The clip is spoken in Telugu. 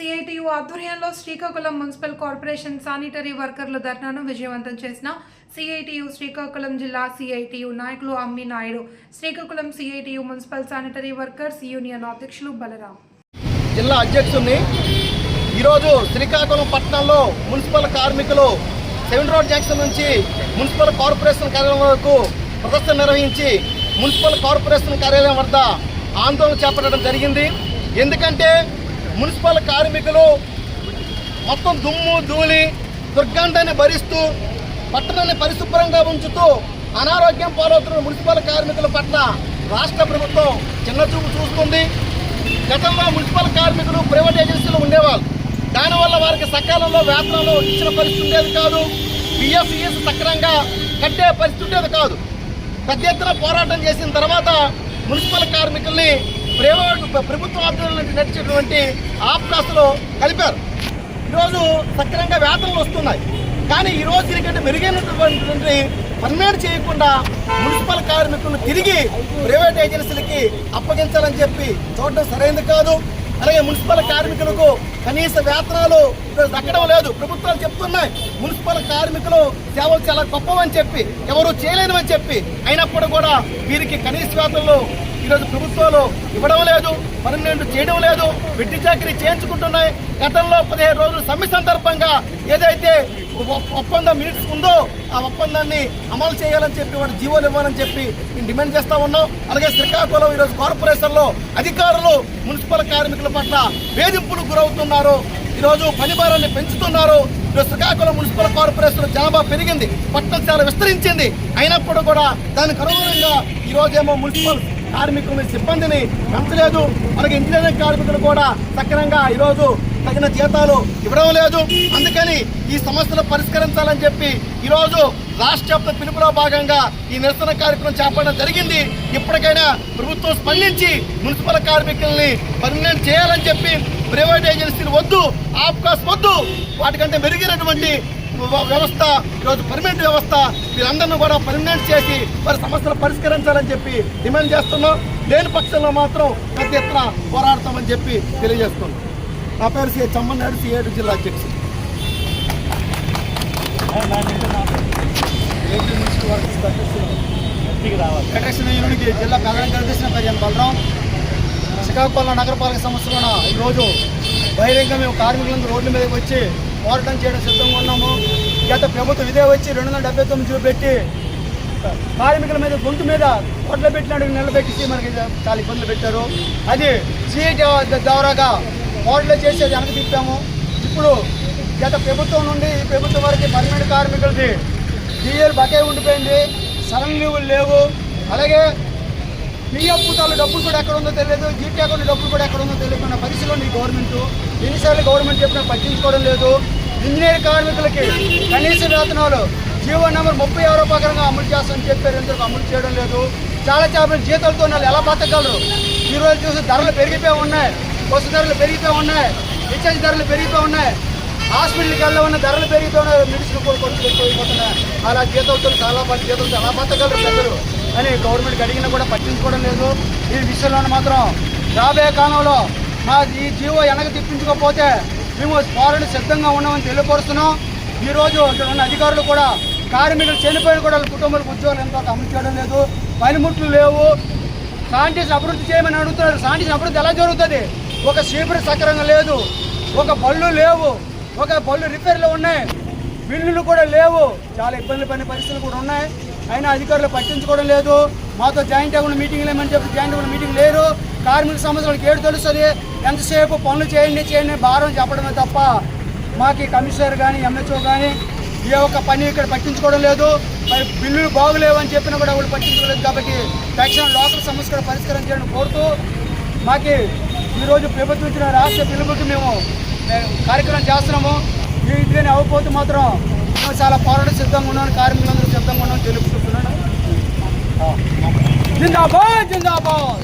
సిఐటియు ఆధ్వర్యంలో శ్రీకాకుళం మున్సిపల్ కార్పొరేషన్ శానిటరీ వర్కర్ల ధర్నాను విజయవంతం చేసిన సిఐటియు శ్రీకాకుళం జిల్లా సిఐటియు నాయకులు Ammi Naidu Srikakulam CITU municipal sanitary workers union అధ్యక్షులు బలరాం. జిల్లా అధ్యక్షుడిని ఈరోజు శ్రీకాకుళం పట్టణంలో మున్సిపల్ కార్మికులు సెవెన్ రోడ్ జంక్షన్ నుంచి మున్సిపల్ కార్పొరేషన్ కార్యాలయం వరకు ప్రదర్శన నిర్వహించి మున్సిపల్ కార్పొరేషన్ కార్యాలయం వద్ద ఆందోళన చేపట్టడం జరిగింది. ఎందుకంటే మున్సిపల్ కార్మికులు మొత్తం దుమ్ము ధూళి దుర్గంధాన్ని భరిస్తూ పట్టణాన్ని పరిశుభ్రంగా ఉంచుతూ అనారోగ్యం పాలవుతున్న మున్సిపల్ కార్మికుల పట్ల రాష్ట్ర ప్రభుత్వం చిన్నచూపు చూస్తుంది. గతంలో మున్సిపల్ కార్మికులు ప్రైవేట్ ఏజెన్సీలు ఉండేవాళ్ళు. దానివల్ల వారికి సకాలంలో వేతనాలు ఇచ్చిన పరిస్థితి ఉండేది కాదు. పిఎఫ్ఈఎస్ సక్రమంగా కట్టే పరిస్థితి ఉండేది కాదు. పెద్ద ఎత్తున పోరాటం చేసిన తర్వాత మున్సిపల్ కార్మికుల్ని ప్రైవేట్ ప్రభుత్వ ఆధ్వర్యంలో నడిచేటువంటి ఆప్కాస్లో కలిపారు. ఈరోజు సక్రమంగా వేతనలు వస్తున్నాయి. కానీ ఈ రోజు దీనికంటే మెరుగైనటువంటి పర్మనెంట్ చేయకుండా మున్సిపల్ కార్మికులను తిరిగి ప్రైవేట్ ఏజెన్సీలకి అప్పగించాలని చెప్పి చూడడం సరైనది కాదు. అలాగే మున్సిపల్ కార్మికులకు కనీస వేతనాలు దక్కడం లేదు. ప్రభుత్వాలు చెప్తున్నాయి మున్సిపల్ కార్మికులు సేవలు చాలా గొప్పవని చెప్పి ఎవరు చేయలేనివని చెప్పి. అయినప్పుడు కూడా వీరికి కనీస వేతనాలు ఈరోజు ప్రభుత్వాలు ఇవ్వడం లేదు పర్మనెంట్ చేయడం లేదు వెట్టి చాకరీ చేయించుకుంటున్నాయి. గతంలో పదిహేను రోజులు సమ్మె సందర్భంగా ఏదైతే ఒప్పందం మినిట్స్ ఉందో ఆ ఒప్పందాన్ని అమలు చేయాలని చెప్పి వాడు జీవోలు ఇవ్వాలని చెప్పి మేము డిమాండ్ చేస్తా ఉన్నాం. అలాగే శ్రీకాకుళం ఈరోజు కార్పొరేషన్లో అధికారులు మున్సిపల్ కార్మికుల పట్ల వేధింపులు గురవుతున్నారు. ఈరోజు పనిభారాన్ని పెంచుతున్నారు. ఈరోజు శ్రీకాకుళం మున్సిపల్ కార్పొరేషన్ జనాభా పెరిగింది పట్టణం చాలా విస్తరించింది. అయినప్పుడు కూడా దానికి అనుగుణంగా ఈరోజేమో మున్సిపల్ కార్మికుల సిబ్బందిని పెంచలేదు. అలాగే ఇంజనీరింగ్ కార్మికులు కూడా సక్రమంగా ఈరోజు తగిన జీతాలు ఇవ్వడం లేదు. అందుకని ఈ సమస్యలు పరిష్కరించాలని చెప్పి ఈరోజు రాష్ట్ర వ్యాప్త పిలుపులో భాగంగా ఈ నిరసన కార్యక్రమం చేపట్టడం జరిగింది. ఇప్పటికైనా ప్రభుత్వం స్పందించి మున్సిపల్ కార్మికుల్ని పర్మనెంట్ చేయాలని చెప్పి ప్రైవేట్ ఏజెన్సీలు వద్దు ఆఫ్ కాస్ వద్దు. వాటికంటే మెరుగైనటువంటి వ్యవస్థ ఈరోజు పర్మనెంట్ వ్యవస్థ వీళ్ళందరినీ కూడా పర్మనెంట్ చేసి వారి సమస్యలు పరిష్కరించాలని చెప్పి డిమాండ్ చేస్తున్నాం. లేని పక్షంలో మాత్రం పెద్ద ఎత్తున పోరాడతామని చెప్పి తెలియజేస్తున్నాం. నా పేరు సి. చమ్మన్నాడు సిఏడు జిల్లా అధ్యక్షుడు. ఫెడరేషన్ యూనిట్కి జిల్లా ప్రధాన కార్యదర్శి ప్రజలు బలరాం. శ్రీకాకుళం నగరపాలక సంస్థలో ఈరోజు బహిరంగ మేము కార్మికులందరూ రోడ్ల మీదకి వచ్చి పోరాటం చేయడం సిద్ధంగా ఉన్నాం. గత ప్రభుత్వం ఇదే వచ్చి రెండు వందల డెబ్బై తొమ్మిది చూపెట్టి కార్మికుల మీద గొంతు మీద కొట్ల పెట్టినట్టు నిలబెట్టి మనకి చాలా ఇబ్బందులు పెట్టారు. అది సీఈటీ ద్వారాగా పోరాటం చేసేది వెనక తిప్పాము. ఇప్పుడు గత ప్రభుత్వం నుండి ఈ ప్రభుత్వం వరకు పర్మనెంట్ కార్మికులది డిఎల్ బకే ఉండిపోయింది. సడన్ లీవులు లేవు. అలాగే పిఎఫ్ తాలు డబ్బులు కూడా ఎక్కడ ఉందో తెలియదు. జీటీ అకౌంట్ డబ్బులు కూడా ఎక్కడ ఉందో తెలియకుండా మన ఈ గవర్నమెంట్. ఎన్నిసార్లు గవర్నమెంట్ చెప్పినా పట్టించుకోవడం లేదు. ఇంజనీర్ కార్మికులకి కనీస వేతనాలు జీవో నెంబర్ ముప్పై ఆరో ప్రకారంగా అమలు చేస్తామని చెప్పారు ఎందుకు అమలు చేయడం లేదు? చాలా చేపలు జీతాలతో వాళ్ళు ఎలా బతకగలరు? ఈ రోజు చూసి ధరలు పెరిగిపోయి ఉన్నాయి. వస్తు ధరలు పెరిగిపోయి ఉన్నాయి. రీఛార్జ్ ధరలు పెరిగిపోయి ఉన్నాయి. హాస్పిటల్కి వెళ్ళవన్న ధరలు పెరిగిపోయినాయి మెడిసిన్ కూడా కొంచెం ఎక్కువైపోతున్నాయి. అలా జీతాలతో చాలా మంది జీతాలతో ఎలా బతకగలరు ప్రజలు? అని గవర్నమెంట్కి అడిగినా కూడా పట్టించుకోవడం లేదు. ఈ విషయంలో మాత్రం రాబోయే కాలంలో మా ఈ జీవో వెనక తిప్పించుకోకపోతే మేము పోరాటం సిద్ధంగా ఉన్నామని తెలియపరుస్తున్నాం. ఈరోజు ఇక్కడ ఉన్న అధికారులు కూడా కార్మికులు చనిపోయిన కూడా కుటుంబాలకు ఉద్యోగాలు ఎంతో అమలు చేయడం లేదు. పనిముట్లు లేవు. శానిటైజర్ అభివృద్ధి చేయమని అడుగుతున్నారు. శానిటైజర్ అభివృద్ధి ఎలా జరుగుతుంది? ఒక సీపర్ సక్రంగా లేదు. ఒక బళ్ళు లేవు. ఒక బళ్ళు రిపేర్లు ఉన్నాయి. బిల్లులు కూడా లేవు. చాలా ఇబ్బందులు పడిన పరిస్థితులు కూడా ఉన్నాయి. అయినా అధికారులు పట్టించుకోవడం లేదు. మాతో జాయింట్ అవ్వకుండా మీటింగ్ లేమని చెప్పి జాయింట్ అవ్వకుండా మీటింగ్ లేరు. కార్మిక సమస్యలకు ఏడు తెలుస్తుంది. ఎంతసేపు పనులు చేయండి చేయండి భారం చెప్పడమే తప్ప మాకు కమిషనర్ కానీ ఎంహెచ్ఓ కానీ ఏ ఒక్క పని ఇక్కడ పట్టించుకోవడం లేదు. మరి బిల్లులు బాగులేవని చెప్పినా కూడా వాళ్ళు పట్టించుకోలేదు కాబట్టి తక్షణ లోకల్ సమస్య కూడా పరిష్కారం చేయడం కోరుతూ మాకి ఈరోజు ప్రభుత్వం ఇచ్చిన రాష్ట్ర పిలుపుకి మేము కార్యక్రమం చేస్తున్నాము. ఈ ఇదిగానే అవ్వకపోతే మాత్రం మేము చాలా పోరాటం సిద్ధంగా ఉన్నాను కార్మికులందరూ సిద్ధంగా ఉన్నాను తెలుపుకుంటున్నాను. 好，领导们，领导，